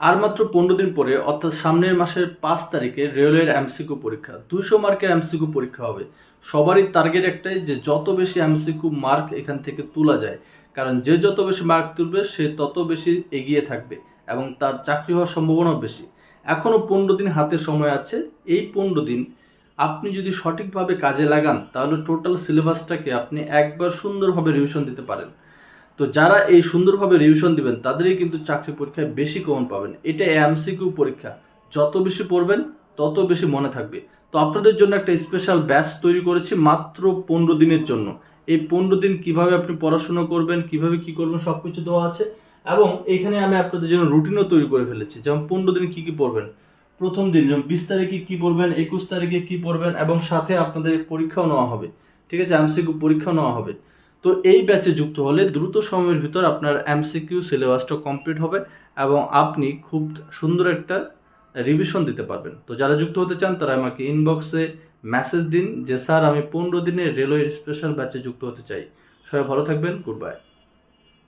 আর মাত্র পনেরো দিন পরে, অর্থাৎ সামনের মাসের পাঁচ তারিখে রেলওয়ের এমসিকিউ পরীক্ষা। দুইশো মার্কের এমসিকিউ পরীক্ষা হবে। সবারই টার্গেট একটাই যে যত বেশি এমসিকিউ মার্ক এখান থেকে তোলা যায়, কারণ যে যত বেশি মার্ক তুলবে, সে তত বেশি এগিয়ে থাকবে এবং তার চাকরি হওয়ার সম্ভাবনাও বেশি। এখনও পনেরো দিন হাতে সময় আছে। এই পনেরো দিন আপনি যদি সঠিকভাবে কাজে লাগান, তাহলে টোটাল সিলেবাসটাকে আপনি একবার সুন্দরভাবে রিভিশন দিতে পারেন। তো যারা এই সুন্দরভাবে রিভিশন দিবেন, তাদেরই কিন্তু চাকরি পরীক্ষায় বেশি কমন পাবেন। এটা এমসিকিউ পরীক্ষা। যত বেশি পড়বেন, তত বেশি মনে থাকবে। তো আপনাদের জন্য একটা স্পেশাল ব্যাচ তৈরি করেছি মাত্র পনেরো দিনের জন্য। এই পনেরো দিন কীভাবে আপনি পড়াশোনা করবেন, কীভাবে কি করবেন সব কিছু দেওয়া আছে। এবং এখানে আমি আপনাদের জন্য রুটিনও তৈরি করে ফেলেছি। যেমন পনেরো দিন কী কী পড়বেন? প্রথম দিন, যেমন বিশ তারিখে কী পড়বেন, একুশ তারিখে কী পড়বেন, এবং সাথে আপনাদের পরীক্ষাও নেওয়া হবে। ঠিক আছে? এমসিকিউ পরীক্ষাও নেওয়া হবে। তো এই ব্যাচে যুক্ত হলে দ্রুত সময়ের ভিতর আপনার এমসিকিউ সিলেবাসটা কমপ্লিট হবে এবং আপনি খুব সুন্দর একটা রিভিশন দিতে পারবেন। তো যারা যুক্ত হতে চান, তারা আমাকে ইনবক্সে মেসেজ দিন যে, স্যার, আমি পনেরো দিনের রেলওয়ে স্পেশাল ব্যাচে যুক্ত হতে চাই। সবাই ভালো থাকবেন গুড বাই